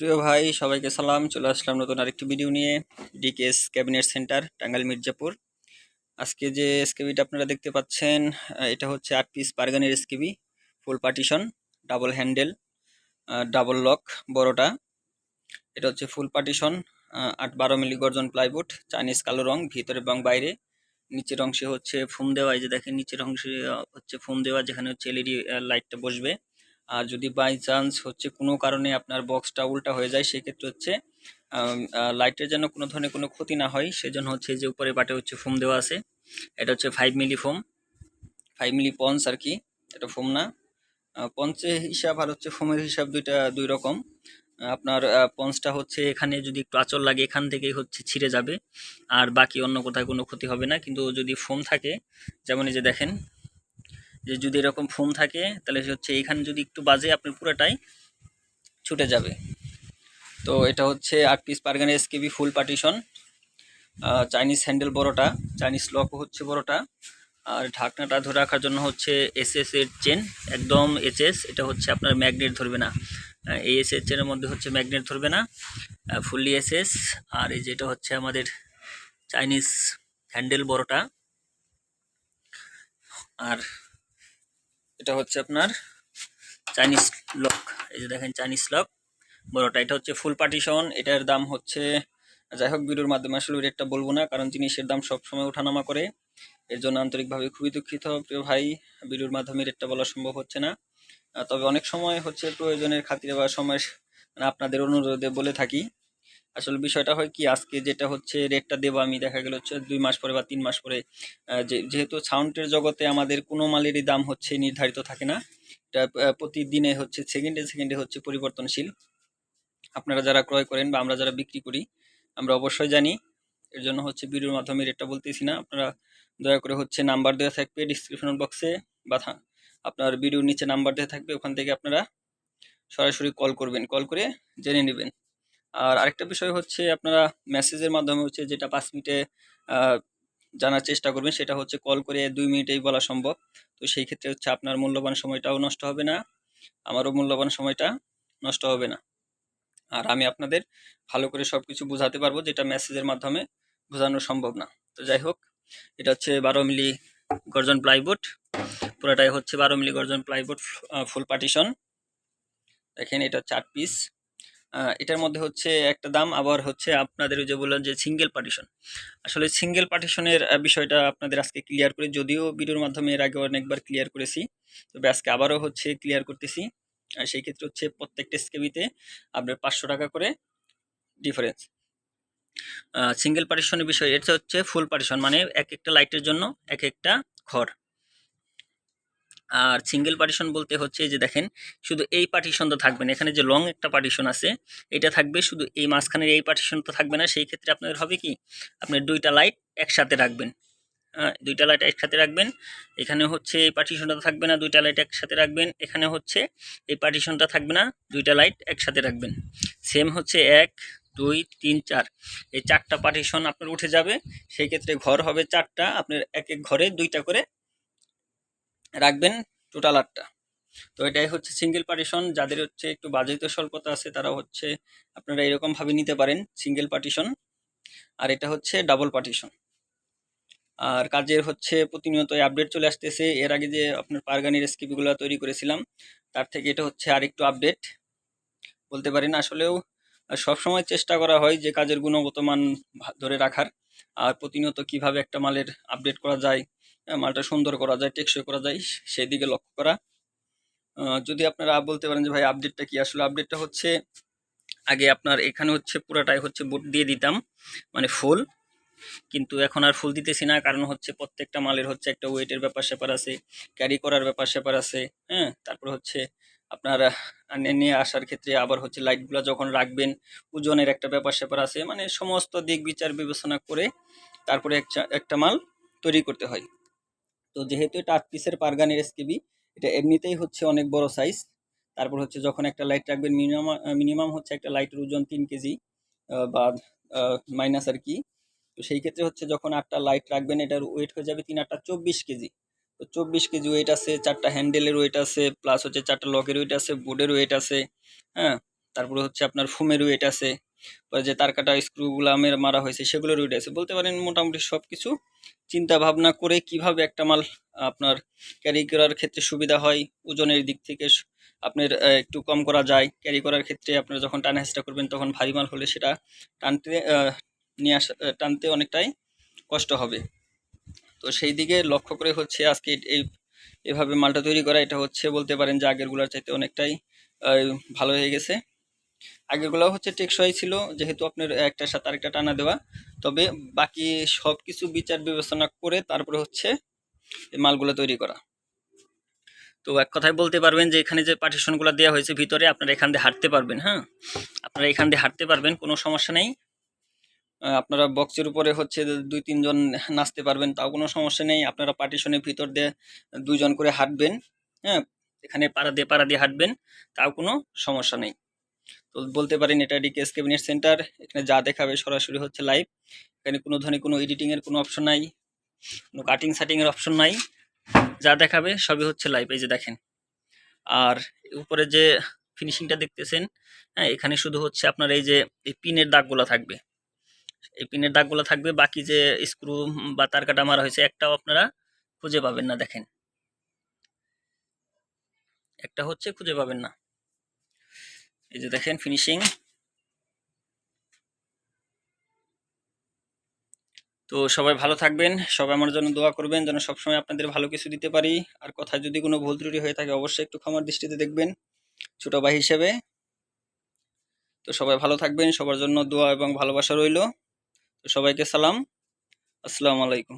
প্রিয় ভাই, সবাইকে সালাম। চলে আসলাম নতুন আরেকটি ভিডিও নিয়ে DKS cabinet centre Tangail Mirzapur. আজকে যে এসকেবিটা আপনারা দেখতে পাচ্ছেন এটা হচ্ছে আট piece বার্গানের SKB full partition double handle double lock বড়টা। এটা হচ্ছে ফুল পার্টিশন আট বারো মিলি গর্জন প্লাইউড চাইনিজ কালো রং, ভিতরে এবং বাইরে। নিচের অংশে হচ্ছে ফোম দেওয়া, এই যে দেখেন, নিচের অংশে হচ্ছে ফোম দেওয়া, যেখানে হচ্ছে এলইডি লাইটটা বসবে। আর যদি বাই চান্স হচ্ছে কোনো কারণে আপনার বক্সটা উল্টা হয়ে যায়, সেক্ষেত্রে হচ্ছে লাইটের যেন কোনো ধরনের কোনো ক্ষতি না হয়। সেজন্য হচ্ছে যে উপরে বাটে হচ্ছে ফোম দেওয়া আছে। এটা হচ্ছে five milli foam five milli পঞ্চ আর কি, এটা ফোম না। পঞ্চের হিসাব আর হচ্ছে ফোমের হিসাব দুইটা, দুই রকম। আপনার পঞ্চটা হচ্ছে এখানে যদি আঁচল লাগে, এখান থেকেই হচ্ছে ছিঁড়ে যাবে। আর বাকি অন্য কোথায় কোনো ক্ষতি হবে না। কিন্তু যদি ফোম থাকে, যেমন এই যে দেখেন যে যদি এরকম ফোম থাকে, তাহলে হচ্ছে এখানে যদি একটু বাজে আপনার পুরোটাই ছুটে যাবে। তো এটা হচ্ছে আট piece পারগানের SKB full partition Chinese handle বড়টা চাইনিজ লকও হচ্ছে বড়টা। আর ঢাকনাটা ধরে রাখার জন্য হচ্ছে এসএস এর চেন একদম এসএস এটা হচ্ছে আপনার ম্যাগনেট ধরবে না। এই চেনের মধ্যে হচ্ছে ম্যাগনেট ধরবে না ফুললি এসএস আর এই যেটা হচ্ছে আমাদের চাইনিজ হ্যান্ডেল বড়টা। আর এটা হচ্ছে আপনার চাইনিজ লক। এই যে দেখেন চাইনিজ লক। বড়টা, এটা হচ্ছে ফুল পার্টিশন এটার দাম হচ্ছে, যাই হোক ভিডিওর মাধ্যমে আসলে রেটটা বলব না, কারণ জিনিসের দাম সবসময় ওঠানামা করে। এর জন্য আন্তরিকভাবে খুবই দুঃখিত, প্রিয় ভাই। ভিডিওর মাধ্যমে রেটটা বলা সম্ভব হচ্ছে না। তবে অনেক সময় হচ্ছে প্রয়োজনের খাতিরে বা সময় মানে আপনাদের অনুরোধে বলে থাকি আসলে বিষয়টা হয় কি, আজকে যেটা হচ্ছে রেটটা দেবো আমি, দেখা গেল হচ্ছে দুই মাস পরে বা তিন মাস পরে যেহেতু সাউন্ডের জগতে আমাদের কোনো মালেরই দাম হচ্ছে নির্ধারিত থাকে না, এটা প্রতিদিনে হচ্ছে সেকেন্ডে সেকেন্ডে হচ্ছে পরিবর্তনশীল। আপনারা যারা ক্রয় করেন বা আমরা যারা বিক্রি করি, আমরা অবশ্যই জানি, এর জন্য হচ্ছে ভিডিওর মাধ্যমে রেটটা বলতেছি না, আপনারা দয়া করে হচ্ছে নাম্বার দেওয়া থাকবে ডিসক্রিপশন বক্সে বা আপনার ভিডিওর নিচে নাম্বার দেওয়া থাকবে, ওখান থেকে আপনারা সরাসরি কল করবেন কল করে জেনে নেবেন। আর আরেকটা বিষয় হচ্ছে আপনারা মেসেজের মাধ্যমে হচ্ছে যেটা পাঁচ মিনিটে জানার চেষ্টা করবেন সেটা হচ্ছে কল করে দুই মিনিটেই বলা সম্ভব। তো সেই ক্ষেত্রে হচ্ছে আপনার মূল্যবান সময়টাও নষ্ট হবে না, আমারও মূল্যবান সময়টা নষ্ট হবে না। আর আমি আপনাদের ভালো করে সব কিছু বোঝাতে পারব যেটা মেসেজের মাধ্যমে বোঝানো সম্ভব না। তো যাই হোক, এটা হচ্ছে বারো মিলি গর্জন প্লাইবোর্ড পুরোটাই হচ্ছে বারো মিলি গর্জন প্লাইবোর্ড ফুল পার্টিশন দেখেন এটা চার পিস এটার মধ্যে হচ্ছে একটা দাম, আবার হচ্ছে আপনাদের যে বললেন যে সিঙ্গেল পার্টিশন আসলে সিঙ্গেল পার্টিশনের বিষয়টা আপনাদের আজকে ক্লিয়ার করে, যদিও ভিডিওর মাধ্যমে এর আগে অনেকবার ক্লিয়ার করেছি, তবে আজকে আবারও হচ্ছে ক্লিয়ার করতেছি। আর সেই ক্ষেত্রে হচ্ছে প্রত্যেকটা স্কেবিতে আপনার পাঁচশো টাকা করে ডিফারেন্স সিঙ্গেল পার্টিশনের বিষয়, এটা হচ্ছে ফুল পার্টিশন মানে এক একটা লাইটের জন্য এক একটা ঘর। আর সিঙ্গেল পার্টিশন বলতে হচ্ছে যে দেখেন, শুধু এই পার্টিশনটা থাকবে না, এখানে যে লং একটা পার্টিশন আছে, এটা থাকবে শুধু এই মাঝখানের এই পার্টিশনটা থাকবে না, সেই ক্ষেত্রে আপনাদের হবে কি, আপনি দুইটা লাইট একসাথে রাখবেন। দুইটা লাইট একসাথে রাখবেন, এখানে হচ্ছে এই পার্টিশনটা থাকবে না, দুইটা লাইট একসাথে রাখবেন, এখানে হচ্ছে এই পার্টিশনটা থাকবে না, দুইটা লাইট একসাথে রাখবেন। সেম হচ্ছে এক, দুই, তিন, চার, এই চারটা পার্টিশন আপনার উঠে যাবে, সেই ক্ষেত্রে ঘর হবে চারটা, আপনার এক এক ঘরে দুইটা করে রাখবেন টোটাল আটটা। তো এটাই হচ্ছে সিঙ্গেল পার্টিশন যাদের হচ্ছে একটু বাজেট স্বল্পতা আছে তারা হচ্ছে আপনারা এরকম ভাবে নিতে পারেন সিঙ্গেল পার্টিশন আর এটা হচ্ছে ডাবল পার্টিশন আর কাজের হচ্ছে প্রতিনিয়ত আপডেট চলে আসতেছে। এর আগে যে আপনার পারগানির স্কিপগুলো তৈরি করেছিলাম, তার থেকে এটা হচ্ছে আরেকটু আপডেট বলতে পারেন আসলেও সবসময় চেষ্টা করা হয় যে কাজের গুণগত মান ধরে রাখার, আর প্রতিনিয়ত কীভাবে একটা মালের আপডেট করা যায় মালটা সুন্দর করা যায়, টেকসই করা যায় সেই দিকে লক্ষ্য করা। যদি আপনারা বলতে পারেন যে ভাই আপডেটটা কি? আসলে আপডেটটা হচ্ছে, আগে আপনার এখানে হচ্ছে পুরাটাই হচ্ছে বুট দিয়ে দিতাম মানে ফুল কিন্তু এখন আর ফুল দিতেছি না, কারণ হচ্ছে প্রত্যেকটা মালের হচ্ছে একটা ওয়েটের ব্যাপার স্যাপার আছে ক্যারি করার ব্যাপার স্যাপার আছে হ্যাঁ? তারপর হচ্ছে আপনার নিয়ে আসার ক্ষেত্রে আবার হচ্ছে লাইটগুলো যখন রাখবেন, ওজনের একটা ব্যাপার স্যাপার আছে মানে সমস্ত দিক বিচার বিবেচনা করে তারপরে একটা একটা মাল তৈরি করতে হয়। তো যেহেতু এটা আট পিসের পারগানের এসকেবি এটা এমনিতেই হচ্ছে অনেক বড় সাইজ তারপর হচ্ছে যখন একটা লাইট রাখবেন মিনিমাম মিনিমাম হচ্ছে একটা লাইটের ওজন তিন কেজি বা মাইনাস আর কি। তো সেই ক্ষেত্রে হচ্ছে যখন আটটা লাইট রাখবেন, এটার ওয়েট হয়ে যাবে তিন আটটা চব্বিশ কেজি। তো চব্বিশ কেজি ওয়েট আছে, চারটা হ্যান্ডেলের ওয়েট আছে প্লাস হচ্ছে চারটা লকের ওয়েট আছে বোর্ডের ওয়েট আছে হ্যাঁ? তারপরে হচ্ছে আপনার ফোমের ওয়েট আছে। পরে যে তার কাটা স্ক্রুগুলো আমের মারা হয়েছে, সেগুলো ওয়েট আছে বলতে পারেন মোটামুটি সব কিছু চিন্তা ভাবনা করে কীভাবে একটা মাল আপনার ক্যারি করার ক্ষেত্রে সুবিধা হয়, ওজনের দিক থেকে আপনার একটু কম করা যায়। ক্যারি করার ক্ষেত্রে আপনার যখন টানা হেঁচড়া করবেন, তখন ভারী মাল হলে সেটা টানতে নিয়ে আসা টানতে অনেকটাই কষ্ট হবে। তো সেই দিকে লক্ষ্য করে হচ্ছে আজকে এই, এভাবে মালটা তৈরি করা, এটা হচ্ছে বলতে পারেন যে আগেরগুলোর চাইতে অনেকটাই ভালো হয়ে গেছে। আগেরগুলো হচ্ছে টেকসই ছিল, যেহেতু আপনার একটার সাথে আরেকটা টানা দেওয়া। তবে বাকি সব কিছু বিচার বিবেচনা করে তারপরে হচ্ছে এই মালগুলো তৈরি করা। তো এক কথায় বলতে পারবেন যে এখানে যে পার্টিশনগুলো দেওয়া হয়েছে ভিতরে, আপনারা এখান দিয়ে হাঁটতে পারবেন হ্যাঁ? আপনারা এখান দিয়ে হাঁটতে পারবেন, কোনো সমস্যা নেই। আপনারা বক্সের উপরে হচ্ছে দুই, তিনজন নাচতে পারবেন, তাও কোনো সমস্যা নেই। আপনারা পার্টিশনের ভিতর দিয়ে দুইজন করে হাঁটবেন হ্যাঁ? এখানে পাড়া দিয়ে পাড়া দিয়ে হাঁটবেন, তাও কোনো সমস্যা নেই। তো বলতে পারেন এটা ডিকেএস ক্যাবিনেট সেন্টার এখানে যা দেখাবে সরাসরি হচ্ছে লাইভ এখানে কোনো ধরনের কোনো এডিটিংয়ের কোনো অপশন নাই, কোনো কাটিং সাটিংয়ের অপশন নাই। যা দেখাবে সবই হচ্ছে লাইভ এই যে দেখেন। আর উপরে যে ফিনিশিংটা দেখতেছেন হ্যাঁ এখানে শুধু হচ্ছে আপনার এই যে এই পিনের দাগগুলো থাকবে। এই পিনের দাগগুলো থাকবে, বাকি যে স্ক্রু বা তার কাটা মারা হয়েছে, একটাও আপনারা খুঁজে পাবেন না, দেখেন। একটা হচ্ছে খুঁজে পাবেন না। এই যে দেখেন ফিনিশিং তো সবাই ভালো থাকবেন, সবাই আমার জন্য দোয়া করবেন যেন সবসময় আপনাদের ভালো কিছু দিতে পারি। আর কথায় যদি কোনো ভুল ত্রুটি হয়ে থাকে অবশ্যই একটু ক্ষমার দৃষ্টিতে দেখবেন, ছোট ভাই হিসেবে। তো সবাই ভালো থাকবেন, সবার জন্য দোয়া এবং ভালোবাসা রইল। তো সবাইকে সালাম। আসসালামু আলাইকুম।